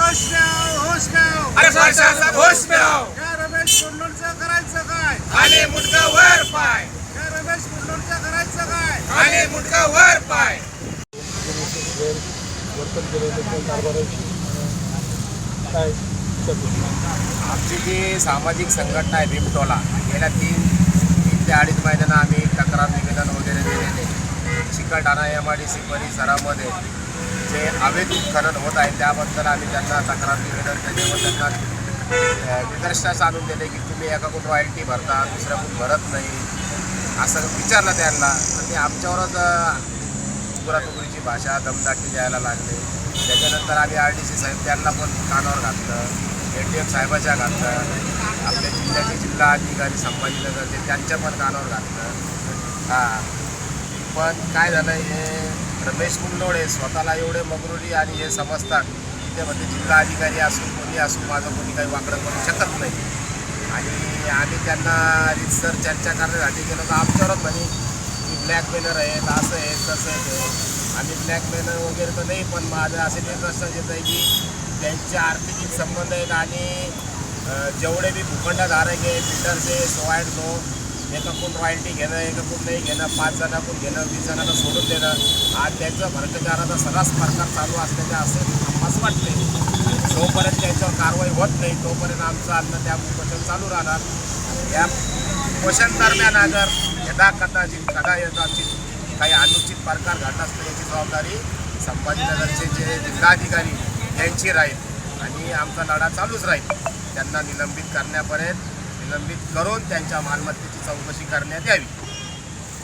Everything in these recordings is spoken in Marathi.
घोष मिळाव या रमेश करायचं काय? मुंडका वर पाय. या रमेश कुंडलचं करायचं काय? आणि मुंडका वर पाय. वर्तन केलेलं कारभाराची काय आमची जी सामाजिक संघटना आहे भीमटोला गेल्या तीन तीन ते अडीच महिन्यानं आम्ही तक्रार निवेदन वगैरे दिलेले. Chikalthana M I D C परिसरामध्ये जे अवैध उत्खनन होत आहे त्याबद्दल आम्ही त्यांना तक्रार निवेदन त्याच्यावर त्यांना निदर्शनास आणून दिले की तुम्ही एका एकाकडून रॉयल्टी भरता दुसऱ्या कुठं भरत नाही. असं विचारलं त्यांना. तर ते आमच्यावरच अ, तुकरातुकरीची भाषा दमदाटी द्यायला लागले. त्याच्यानंतर आम्ही आर डी सी साहेब त्यांना पण कानावर घातलं ए टी एम साहेबाच्या घातलं आपल्या जिल्ह्याचे जिल्हा अधिकारी संभाजीनगरचे त्यांच्या पण कानावर घातलं. हां. पण काय झालं हे रमेश कुंडोळे स्वतःला एवढे मगरुरी आणि हे समजतात की म्हणजे जिल्हा अधिकारी असून कोणी असून माझं कोणी काही वाकडं करू शकत नाही. आणि आम्ही त्यांना रितसर चर्चा करण्यासाठी गेलो तर आमच्यावरच म्हणे की ब्लॅकमेलर आहेत असं आहे तसं आहे आम्ही ब्लॅकमेलर वगैरे तर नाही पण माझं असे निदर्शनास येत आहे की त्यांचे आर्थिक संबंध आहेत आणि जेवढे बी भूखंडधारक आहे बिल्डरचे सो अँड सो एकाकडून रॉयल्टी घेणं एकाकडून नाही घेणं पाच जणांकडून घेणं वीस जणांना सोडून देणं. आज त्याचं भ्रष्टाचाराचा सर्रास प्रकार चालू असल्याचे असे आम्हाला वाटते जोपर्यंत त्यांच्यावर कारवाई होत नाही तोपर्यंत आमचं अन्न त्या उपोषण चालू राहणार. या उपोषण दरम्यान अगर यदा कदाचित कदा यदाचित काही अनुचित प्रकार घडला असतो याची जबाबदारी संभाजीनगरचे जे जिल्हाधिकारी यांची राहील. आणि आमचा लढा चालूच राहील. त्यांना निलंबित करण्यापर्यंत निलंबित करून त्यांच्या मालमत्तेची चौकशी करण्यात यावी.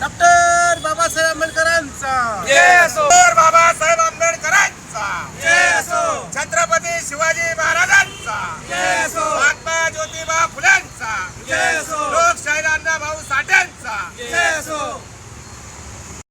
डॉक्टर बाबासाहेब आंबेडकरांचा.